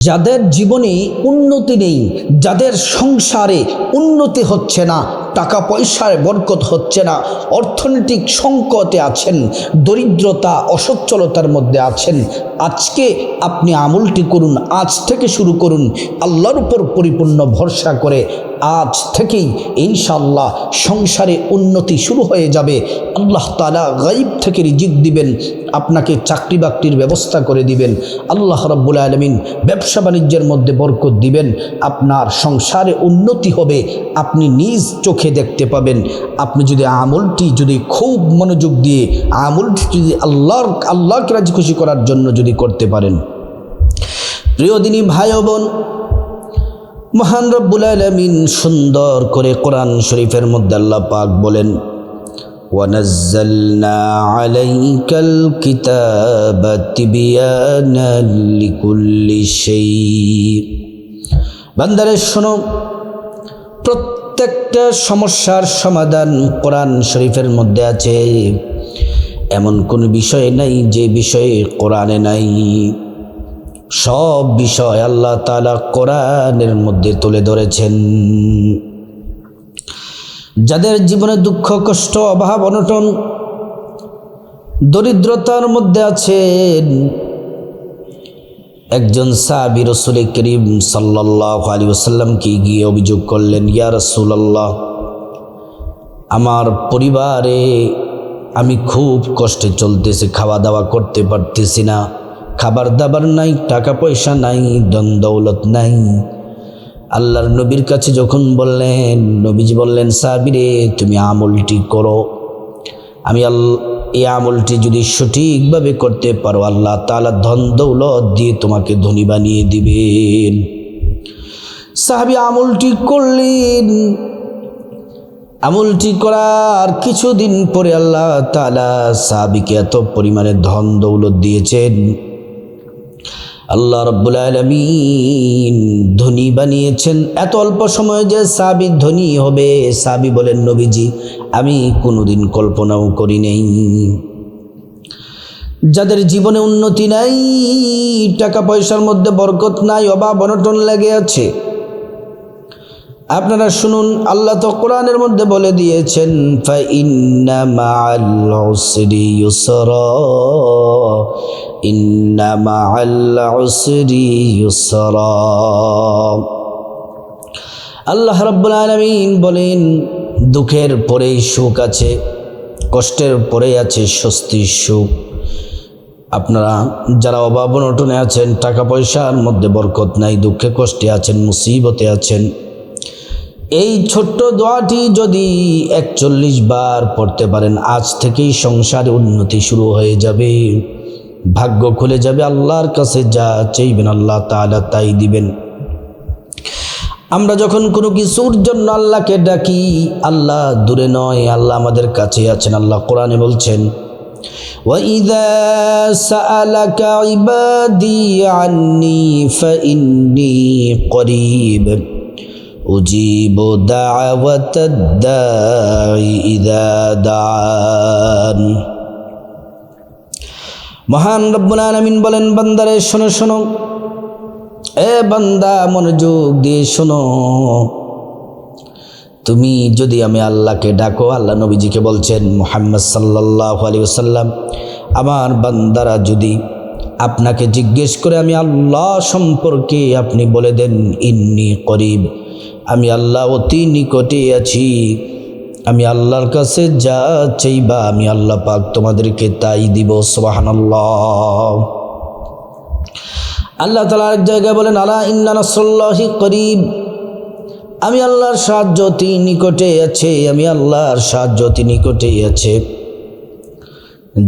যাদের জীবনে উন্নতি নেই যাদের সংসারে উন্নতি হচ্ছে না টাকা পয়সার বরকত হচ্ছে না। অর্থনৈতিক সংকটে আছেন, দরিদ্রতা, অসচ্ছলতার মধ্যে আছেন। আজকে আপনি আমলটি করুন, আজ থেকে শুরু করুন। আল্লাহর উপর পরিপূর্ণ ভরসা করে আজ থেকেই ইনশাল্লাহ সংসারে উন্নতি শুরু হয়ে যাবে। আল্লাহ তালা গাইব থেকে রিজিক দিবেন, আপনাকে চাকরি বাকরির ব্যবস্থা করে দিবেন। আল্লাহ রব্বুল আলমিন ব্যবসা বাণিজ্যের মধ্যে বরকত দিবেন। আপনার সংসারে উন্নতি হবে, আপনি নিজ চোখে দেখতে পাবেন আপনি যদি আমলটি যদি খুব মনোযোগ দিয়ে আমলটি যদি আল্লাহর আল্লাহকে রাজি খুশি করার জন্য যদি করতে পারেন প্রিয় দিনী ভাই ও বোন মহান রব্বুল আলমিন সুন্দর করে কোরআন শরীফের মধ্যে আল্লাহ পাক বলেন ونزلنا عليك الكتاب تبيانا لكل شيء বান্দারে শোনো প্রত্যেকটা সমস্যার সমাধান কোরআন শরীফের মধ্যে আছে। এমন কোন বিষয় নাই যে বিষয়ে কোরআনে নাই। সব বিষয় আল্লাহ তালা কোরআনের মধ্যে তুলে ধরেছেন। যাদের জীবনে দুঃখ, কষ্ট, অভাব, অনটন, দরিদ্রতার মধ্যে আছেন একজন সাহাবি রসুল করিম সাল্লাহ আলী ওসাল্লামকে গিয়ে অভিযোগ করলেন, ইয়া রসুল্লাহ আমার পরিবারে আমি খুব কষ্টে চলতেছি খাওয়া দাওয়া করতে পারতেছি না খাবার দাবার নাই টাকা পয়সা নাই দন্দৌলত নাই। আল্লাহর নবীর কাছে যখন বললেন, নবীজি বললেন সাবিরে তুমি আমলটি করো। আমি আল এই আমলটি যদি সঠিকভাবে করতে পারো, আল্লাহ তালা ধন দৌলত দিয়ে তোমাকে ধনী বানিয়ে দিবেন। সাহাবি আমলটি করলেন। আমলটি করার কিছুদিন পরে আল্লাহ তালা সাহাবিকে এত পরিমাণে ধন দৌলত দিয়েছেন। আল্লাহ রব্বুল আলমিন ধনী বানিয়েছেন। এত অল্প সময়ে যে সাবি ধনী হবে, সাবি বলেন নবীজি, আমি কোনোদিন কল্পনাও করি নেই। যাদের জীবনে উন্নতি নাই টাকা পয়সার মধ্যে বরকত নাই, অভাব অনটন লেগে আছে। আপনারা শুনুন, আল্লাহ তো কোরআনের মধ্যে বলে দিয়েছেন ফাইন্না মাআল উসরি ইউসরা। আল্লাহ রাব্বুল আলামিন বলেন, দুঃখের পরেই সুখ আছে, কষ্টের পরেই আছে স্বস্তির সুখ। আপনারা যারা অভাব অনটনে আছেন টাকা পয়সার মধ্যে বরকত নাই, দুঃখে কষ্টে আছেন, মুসিবতে আছেন, এই ছোট্ট দোয়াটি যদি একচল্লিশ বার পড়তে পারেন, আজ থেকেই সংসারে উন্নতি শুরু হয়ে যাবে। ভাগ্য খুলে যাবে আল্লাহর কাছে যা চাইবেন আল্লাহ তালা তাই দিবেন আমরা যখন কোনো কিছুর জন্য আল্লাহকে ডাকি আল্লাহ দূরে নয় আল্লাহ আমাদের কাছে আছেন আল্লাহ কোরআনে বলছেন وإذا سألك عبادي عني فإني قريب أجيب دعوة الداعي إذا دعان মহান রব্বুল আলামিন বলেন, বান্দারে, শোনো শোনো। এ বান্দা, মনোযোগ দিয়ে শোনো। তুমি যদি আমি আল্লাহকে ডাকো, আল্লাহ নবীজিকে বলছেন, মোহাম্মদ সাল্লাহ আলী সাল্লাম আমার বান্দারা যদি আপনাকে জিজ্ঞেস করে, আমি আল্লাহ সম্পর্কে আপনি বলে দেন, ইন্নি করিব, আমি আল্লাহ অতি নিকটে আছি। আমি আল্লাহর কাছে যা চাইবা আমি আল্লাহ পাক তোমাদেরকে তাই দিব সোহান আল্লাহ তালা আরেক জায়গায় বলেন আল্লাহ ইন্নানসল্লাহি করিব। আমি আল্লাহর সাহায্য অতি নিকটে আছে, আমি আল্লাহর সাহায্য অতি নিকটেই আছে।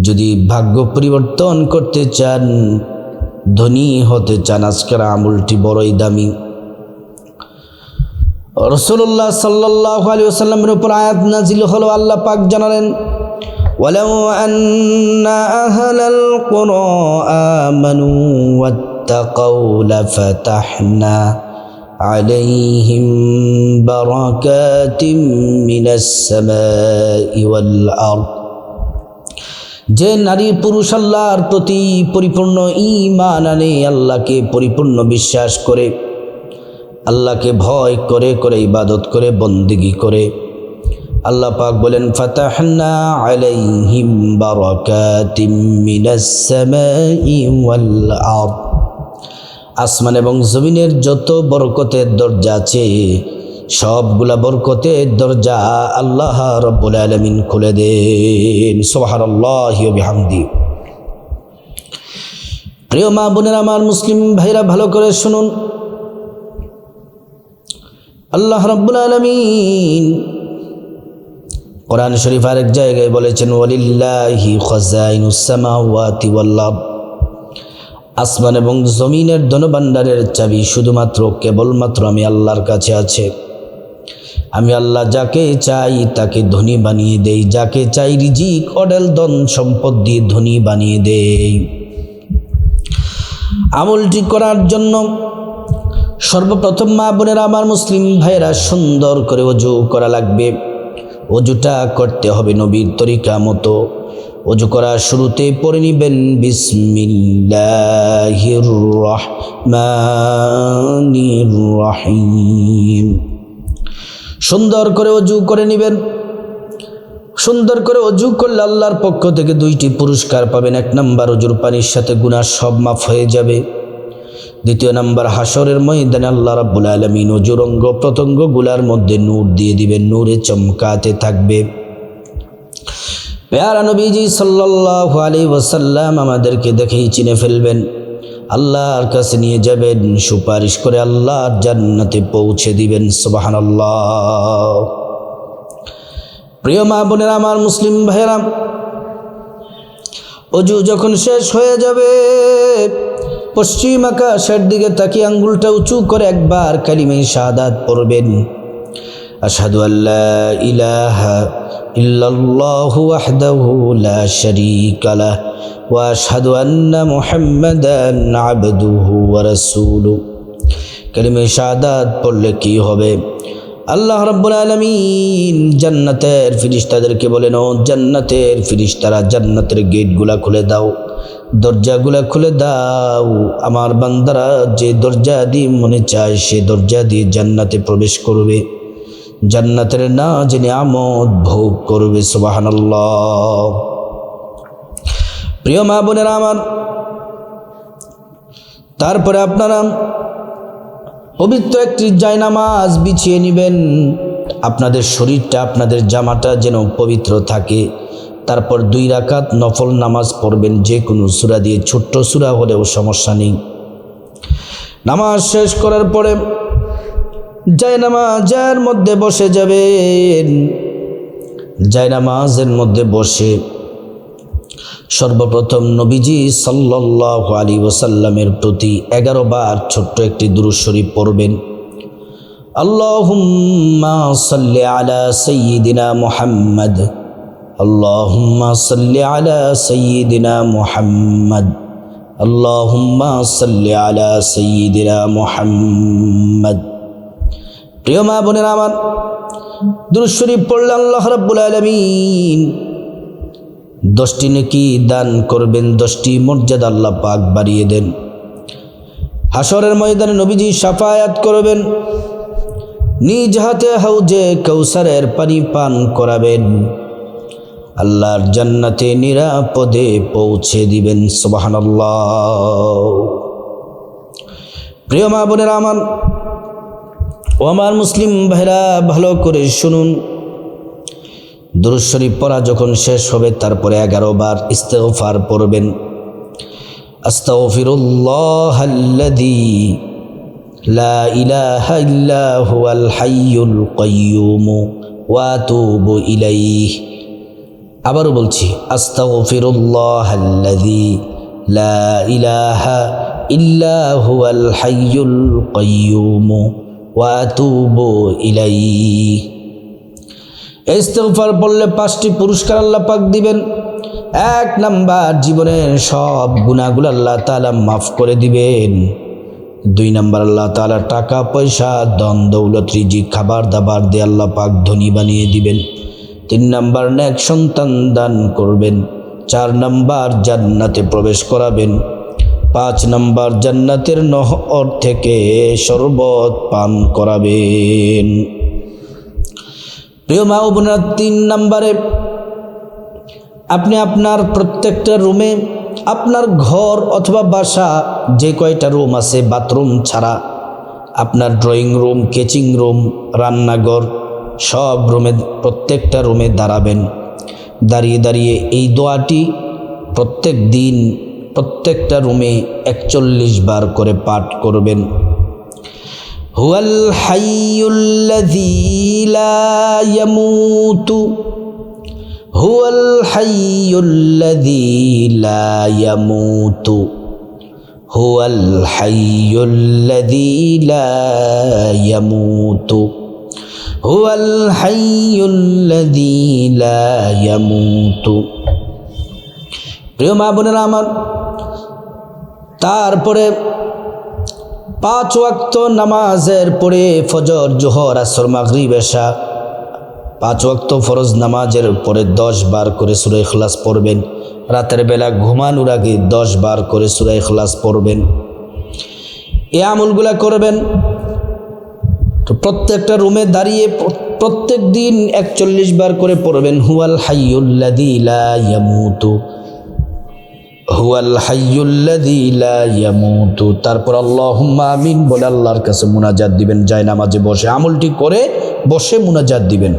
যদি ভাগ্য পরিবর্তন করতে চান, ধনী হতে চান, আজকের আমুলটি বড়ই দামি। রসুল্লাহ সাল্লাহ আলী আসাল্লামের উপর আয়াত নাজিল হলো আল্লাহ পাক জানালেন ولو أن أهل القرى آمنوا واتقوا لفتحنا عليهم بركات من السماء والأرض যে নারী পুরুষ আল্লাহর প্রতি পরিপূর্ণ ইমান আনে আল্লাহকে পরিপূর্ণ বিশ্বাস করে আল্লাহকে ভয় করে করে ইবাদত করে, বন্দিগি করে। আল্লাহ পাক বলেন, ফাতাহনা আলাইহিম বারাকাতিম মিনাস সামাই ওয়াল আরদ। আসমান এবং জমিনের যত বরকতের দরজা আছে, সবগুলা বরকতের দরজা আল্লাহ রব্বুল আলমিন খুলে দেন। সোহার আল্লাহ প্রিয় মা বোনের, আমার মুসলিম ভাইরা, ভালো করে শুনুন। আল্লাহ রব্বুল আলমিন কোরআন শরীফ আরেক জায়গায় বলেছেন, ওয়ালিল্লাহি খাজাইনুস-সামাওয়াতি ওয়াল আরদ। আসমান এবং জমিনের ধনভাণ্ডারের চাবি শুধুমাত্র, কেবলমাত্র আমি আল্লাহর কাছে আছে। আমি আল্লাহ যাকে চাই তাকে ধনী বানিয়ে দেই, যাকে চাই রিজিক অডেল ধন সম্পদ দিয়ে ধনী বানিয়ে দেই। আমলটি করার জন্য সর্বপ্রথম মা বোনের আমার মুসলিম ভাইয়েরা সুন্দর করে অজু করা লাগবে। অজুটা করতে হবে নবীর তরিকা মতো। অজু করার শুরুতে পড়ে নিবেন, বিসমিল্লাহির রহমানির রহিম। সুন্দর করে অজু করে নেবেন। সুন্দর করে অজু করলে আল্লাহর পক্ষ থেকে দুইটি পুরস্কার পাবেন। এক নাম্বার, অজুর পানির সাথে গুনার সব মাফ হয়ে যাবে। দ্বিতীয় নাম্বার হাসরের ময়দানে আল্লাহ রাব্বুল আলমিন অজুর অঙ্গ প্রত্যঙ্গগুলার মধ্যে নূর দিয়ে দিবেন, নূরে চমকাতে থাকবে। পেয়ারা নবীজি সাল্লাল্লাহু আলাইহি ওয়াসাল্লাম আমাদেরকে দেখেই চিনে ফেলবেন। আল্লাহর কাছে নিয়ে যাবেন, সুপারিশ করে আল্লাহর জান্নাতে পৌঁছে দিবেন, সুবহানাল্লাহ। প্রিয় মা বোনের, আমার মুসলিম ভাইয়েরা, অজু যখন শেষ হয়ে যাবে পশ্চিম আকাশের দিকে তাকিয়ে আঙ্গুলটা উঁচু করে একবার কালিমে শাহাদাত পড়বেন। আশহাদু আল্লাহ ইলাহা ইল্লাল্লাহু ওয়াহদাহু লা শারীকা লাহ ওয়া আশহাদু আন্না কালিমে শাহাদাত পড়লে কি হবে? আল্লাহ রাব্বুল আলামিন জান্নাতের ফিরিস্তাদেরকে বলেন, ও জান্নাতের ফিরিস্তারা, জান্নাতের গেটগুলা খুলে দাও। দরজাগুলা খুলে দাও। আমার বান্দারা যে দরজা দিয়ে মনে চায়, সে দরজা দিয়ে জান্নাতে প্রবেশ করবে। জান্নাতের না জেনে আমদ ভোগ করবে, সুবহানাল্লাহ। প্রিয় মা বোনেরা আমার, তারপরে আপনারা পবিত্র একটি জায়নামাজ বিছিয়ে নেবেন। আপনাদের শরীরটা, আপনাদের জামাটা যেন পবিত্র থাকে। তারপর দুই রাকাত নফল নামাজ পড়বেন যে কোনো সুরা দিয়ে, ছোট্ট সুরা হলেও সমস্যা নেই। নামাজ শেষ করার পরে জায়নামাজের মধ্যে বসে যাবেন। জায়নামাজের মধ্যে বসে সর্বপ্রথম নবীজি সাল্লাহ আলী ওসাল্লামের প্রতি এগারো বার ছোট্ট একটি দুরুশরীফ পড়বেন। আল্লাহুম্মা সাল্লি আলা সাইয়্যিদিনা মুহাম্মদ। আল্লাহুম্মা সাল্লি আলা সাইয়্যিদিনা মুহাম্মদ। আল্লাহুম্মা সাল্লি আলা সাইয়্যিদিনা মুহাম্মদ। প্রিয় মা বোনেরা আমার দুরুশরীফ পড়লে আল্লাহ রাব্বুল আলামিন দশটি নাকি দান করবেন, দশটি মর্যাদা আল্লাহ পাক বাড়িয়ে দেন। হাসরের ময়দানে নবীজি সাফায়াত করবেন, নিজ হাতে হাউজে কৌসারের পানি পান করাবেন। আল্লাহর জান্নাতে নিরাপদে পৌঁছে দিবেন সুবাহান প্রিয় মা বোনের আমার, ও আমার মুসলিম ভাইরা, ভালো করে শুনুন। দুরুদ শরীফ পড়া যখন শেষ হবে, তারপরে এগারো বার ইস্তেগফার পড়বেন। আস্তাগফিরুল্লাহ লা আবারও বলছি আস্তাগফিরুল্লাহ আল্লাযী লা ইলাহা হাইয়ুল বললে পাঁচটি পুরস্কার আল্লাহ পাক দিবেন। এক নাম্বার, জীবনের সব গুণাগুলো আল্লাহ তাআলা মাফ করে দিবেন। দুই নাম্বার, আল্লাহ তাআলা টাকা, পয়সা দন দৌলত রিজি খাবার দাবার দিয়ে আল্লাহ পাক ধনী বানিয়ে দিবেন। তিন নাম্বার নেক সন্তান দান করবেন, চার নাম্বার জান্নাতে প্রবেশ করাবেন, পাঁচ নাম্বার জান্নাতের নহর থেকে শরবত পান করাবেন। প্রিয় মা বোনেরা, তিন নাম্বারে আপনি আপনার প্রত্যেকটা রুমে আপনার ঘর অথবা বাসা, যে কয়টা রুম আছে, বাথরুম ছাড়া আপনার ড্রয়িং রুম, কেচিং রুম, রান্নাঘর সব রুমে, প্রত্যেকটা রুমে দাঁড়াবেন। দাঁড়িয়ে দাঁড়িয়ে এই দোয়াটি প্রত্যেক দিন প্রত্যেকটা রুমে একচল্লিশ বার করে পাঠ করবেন। হুয়াল হাইয়ুল্লাযীলায়ামুতু হুয়াল হাইয়ুল্লাযীলায়ামুতু হুয়াল হাইয়ুল্লাযীলায়ামুতু هو الحي الذي لا يموت هو الحي الذي لا يموت প্রিয় মা বোনেরা আমার তারপরে পাঁচ ওয়াক্ত নামাজের পরে ফজর জোহর আসর মাগরিব এশা পাঁচ ওয়াক্ত ফরজ নামাজের পরে দশ বার করে সুরে ইখলাস পড়বেন রাতের বেলা ঘুমানোর আগে দশ বার করে সুরে ইখলাস পড়বেন এ আমলগুলা করবেন তো প্রত্যেকটা রুমে দাঁড়িয়ে প্রত্যেক দিন একচল্লিশ বার করে পড়বেন, হুয়াল হাইয়ুল্লাদিলামুতু হুয়াল হাইয়ুল্লাদিলামুতু তারপর আল্লাহ আমিন বলে আল্লাহর কাছে মুনাজাত দিবেন, যায় নামাজে বসে, আমলটি করে বসে মুনাজাত দিবেন।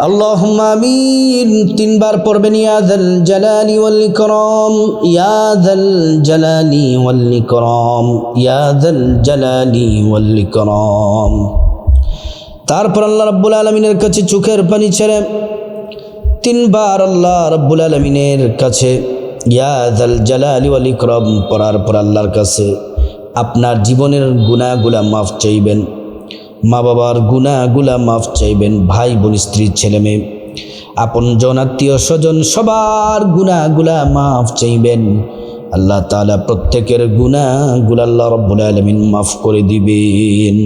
اللهم آمين তিনবার পড়বেন ইয়া যাল জালালি ওয়াল ইকরাম ইয়া যাল জালালি ওয়াল ইকরাম ইয়া যাল জালালি ওয়াল ইকরাম তারপর আল্লাহ রাব্বুল আলামিনের কাছে চোখের পানি ছেড়ে তিনবার আল্লাহ রাব্বুল আলামিনের কাছে ইয়া যাল জালালি ওয়াল ইকরাম পড়ার পর আল্লাহর কাছে আপনার জীবনের গুনাহগুলা মাফ চাইবেন মা বাবার গুণাগুলা মাফ চাইবেন ভাই বোন স্ত্রী ছেলে মেয়ে আপন জন, আত্মীয়, স্বজন, সবার গুণাগুলা মাফ চাইবেন। আল্লাহ তালা প্রত্যেকের গুণাগুলা আল্লাহ রব্বুল আলমিন মাফ করে দিবেন।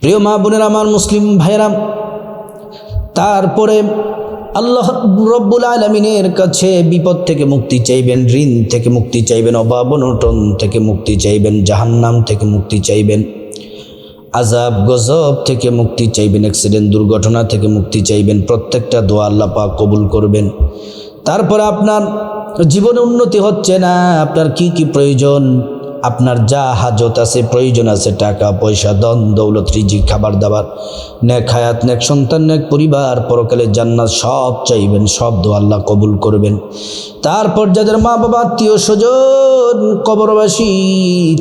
প্রিয় মা বোনের আমার মুসলিম ভাইরা তারপরে আল্লাহ রব্বুল আলমিনের কাছে বিপদ থেকে মুক্তি চাইবেন, ঋণ থেকে মুক্তি চাইবেন, অভাব অনটন থেকে মুক্তি চাইবেন, জাহান্নাম থেকে মুক্তি চাইবেন। আজাব গজব থেকে মুক্তি চাইবেন অ্যাক্সিডেন্ট দুর্ঘটনা থেকে মুক্তি চাইবেন, প্রত্যেকটা দোয়া আল্লাহ পাক কবুল করবেন। তারপর আপনার জীবনে উন্নতি হচ্ছে না, আপনার কি কি প্রয়োজন? আপনার যা হাজত আছে, প্রয়োজন আছে, টাকা, পয়সা দন দৌলত রিজি খাবার দাবার, নেক হায়াত, নেক সন্তান, নেক পরিবার, পরকালে জান্নাত সব চাইবেন, সব দো আল্লাহ কবুল করবেন। তারপর যাদের মা বাবা আত্মীয় স্বজন, কবরবাসী,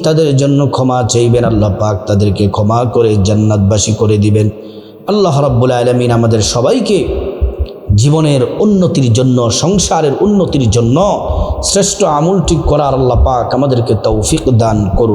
তাদের জন্য ক্ষমা চাইবেন, আল্লাহ পাক তাদেরকে ক্ষমা করে জান্নাতবাসী করে দিবেন। আল্লাহ রাব্বুল আলমিন আমাদের সবাইকে জীবনের উন্নতির জন্য, সংসারের উন্নতির জন্য শ্রেষ্ঠ আমুলটি করার আল্লাহ পাক আমাদেরকে তৌফিক দান করুন